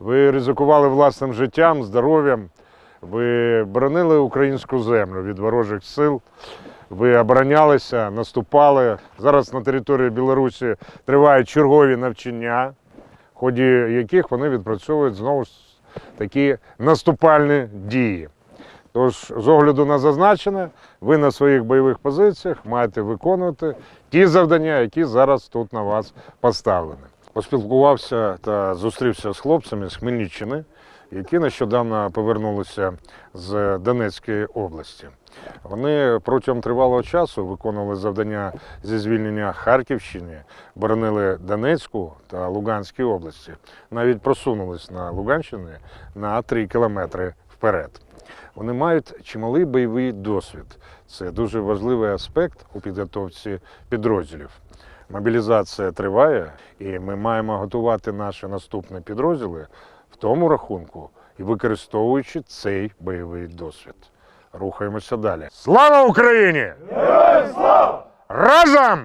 Ви ризикували власним життям, здоров'ям. Ви боронили українську землю від ворожих сил. Ви оборонялися, наступали. Зараз на території Білорусі тривають чергові навчання, в ході яких вони відпрацьовують знову ж такі наступальні дії. Тож, з огляду на зазначене, ви на своїх бойових позиціях маєте виконувати ті завдання, які зараз тут на вас поставлені. Поспілкувався та зустрівся з хлопцями з Хмельниччини, які нещодавно повернулися з Донецької області. Вони протягом тривалого часу виконували завдання зі звільнення Харківщини, боронили Донецьку та Луганській області. Навіть просунулись на Луганщині на 3 кілометри вперед. Вони мають чималий бойовий досвід. Це дуже важливий аспект у підготовці підрозділів. Мобілізація триває, і ми маємо готувати наші наступні підрозділи в тому рахунку і використовуючи цей бойовий досвід. Рухаємося далі. Слава Україні! Героям слава! Разом!